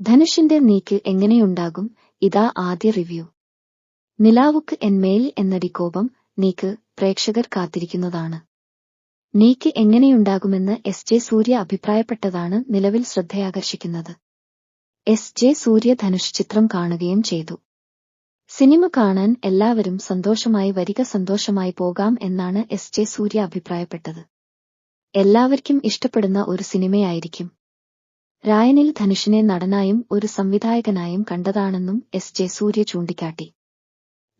ധനുഷിന്റെ നീക്ക് എങ്ങനെയുണ്ടാകും? ഇതാ ആദ്യ റിവ്യൂ. നിലാവുക്ക് എന്മേൽ എന്നടി കോപം നീക്ക് പ്രേക്ഷകർ കാത്തിരിക്കുന്നതാണ്. നീക്ക് എങ്ങനെയുണ്ടാകുമെന്ന് എസ് ജെ സൂര്യ അഭിപ്രായപ്പെട്ടതാണ് നിലവിൽ ശ്രദ്ധയാകർഷിക്കുന്നത്. എസ് ജെ സൂര്യ ധനുഷ് ചിത്രം കാണുകയും ചെയ്തു. സിനിമ കാണാൻ എല്ലാവരും സന്തോഷമായി വരിക സന്തോഷമായി പോകാം എന്നാണ് എസ് ജെ സൂര്യ അഭിപ്രായപ്പെട്ടത്. എല്ലാവർക്കും ഇഷ്ടപ്പെടുന്ന ഒരു സിനിമയായിരിക്കും. രായനിൽ ധനുഷിനെ നടനായും ഒരു സംവിധായകനായും കണ്ടതാണെന്നും എസ് ജെ സൂര്യ ചൂണ്ടിക്കാട്ടി.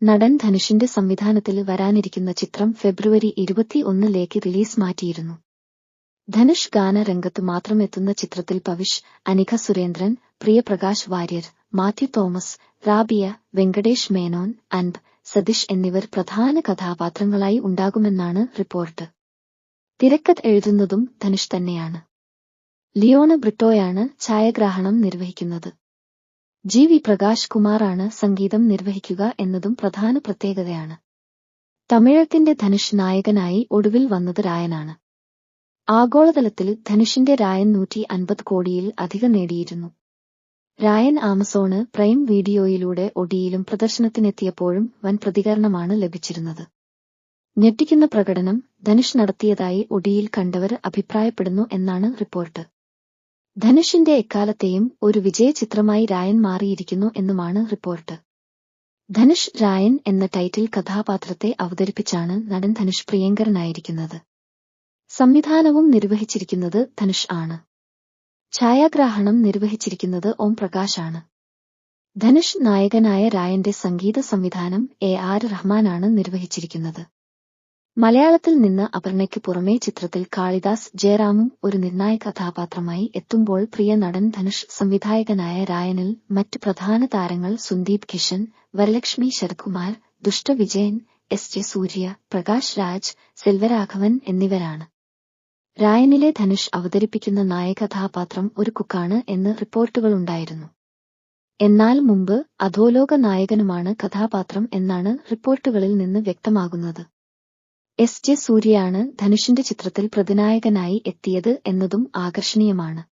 നടൻ ധനുഷിന്റെ സംവിധാനത്തിൽ വരാനിരിക്കുന്ന ചിത്രം ഫെബ്രുവരി ഇരുപത്തിയൊന്നിലേക്ക് റിലീസ് മാറ്റിയിരുന്നു. ധനുഷ് ഗാനരംഗത്ത് മാത്രമെത്തുന്ന ചിത്രത്തിൽ പവിഷ് അനിക സുരേന്ദ്രൻ പ്രിയപ്രകാശ് വാര്യർ മാത്യു തോമസ് റാബിയ വെങ്കടേഷ് മേനോൻ അൻപ് സതീഷ് എന്നിവർ പ്രധാന കഥാപാത്രങ്ങളായി ഉണ്ടാകുമെന്നാണ് റിപ്പോർട്ട്. തിരക്കഥ എഴുതുന്നതും ധനുഷ് തന്നെയാണ്. ലിയോണ് ബ്രിട്ടോയാണ് ഛായഗ്രഹണം നിർവഹിക്കുന്നത്. ജി. വി. പ്രകാശ് കുമാറാണ് സംഗീതം നിർവഹിക്കുക എന്നതും പ്രധാന പ്രത്യേകതയാണ്. തമിഴത്തിന്റെ ധനുഷ് നായകനായി ഒടുവിൽ വന്നത് രായനാണ്. ആഗോളതലത്തിൽ ധനുഷിന്റെ രായൻ നൂറ്റി അൻപത് കോടിയിൽ അധികം നേടിയിരുന്നു. രായൻ ആമസോണ് പ്രൈം വീഡിയോയിലൂടെ ഒടിയിലും പ്രദർശനത്തിനെത്തിയപ്പോഴും വൻ പ്രതികരണമാണ് ലഭിച്ചിരുന്നത്. ഞെട്ടിക്കുന്ന പ്രകടനം ധനുഷ് നടത്തിയതായി ഒടിയിൽ കണ്ടവർ അഭിപ്രായപ്പെടുന്നു എന്നാണ് റിപ്പോർട്ട്. ധനുഷിന്റെ എക്കാലത്തെയും ഒരു വിജയ ചിത്രമായി രായൻ മാറിയിരിക്കുന്നു എന്നുമാണ് റിപ്പോർട്ട്. ധനുഷ് രായൻ എന്ന ടൈറ്റിൽ കഥാപാത്രത്തെ അവതരിപ്പിച്ചാണ് നടൻ ധനുഷ് പ്രിയങ്കരനായിരിക്കുന്നത്. സംവിധാനവും നിർവഹിച്ചിരിക്കുന്നത് ധനുഷ് ആണ്. ഛായാഗ്രാഹണം നിർവഹിച്ചിരിക്കുന്നത് ഓം പ്രകാശാണ് ധനുഷ് നായകനായ രായന്റെ സംഗീത സംവിധാനം എ ആർ റഹ്മാനാണ് നിർവഹിച്ചിരിക്കുന്നത്. മലയാളത്തിൽ നിന്ന് അപർണയ്ക്ക് പുറമേ ചിത്രത്തിൽ കാളിദാസ് ജയറാമും ഒരു നിർണായക കഥാപാത്രമായി എത്തുമ്പോൾ പ്രിയ നടൻ ധനുഷ് സംവിധായകനായ രായനിൽ മറ്റ് പ്രധാന താരങ്ങൾ സുന്ദീപ് കിഷൻ വരലക്ഷ്മി ശരത്കുമാർ ദുഷ്ടവിജയൻ എസ് ജെ സൂര്യ പ്രകാശ് രാജ് സെൽവരാഘവൻ എന്നിവരാണ്. രായനിലെ ധനുഷ് അവതരിപ്പിക്കുന്ന നായകഥാപാത്രം ഒരു കുക്കാണ് എന്ന് റിപ്പോർട്ടുകളുണ്ടായിരുന്നു എന്നാൽ മുമ്പ് അധോലോക നായകനുമാണ് കഥാപാത്രം എന്നാണ് റിപ്പോർട്ടുകളിൽ നിന്ന് വ്യക്തമാകുന്നത്. എസ് ജെ സൂര്യയാണ് ധനുഷിന്റെ ചിത്രത്തിൽ പ്രതിനായകനായി എത്തിയത് എന്നതും ആകർഷണീയമാണ്.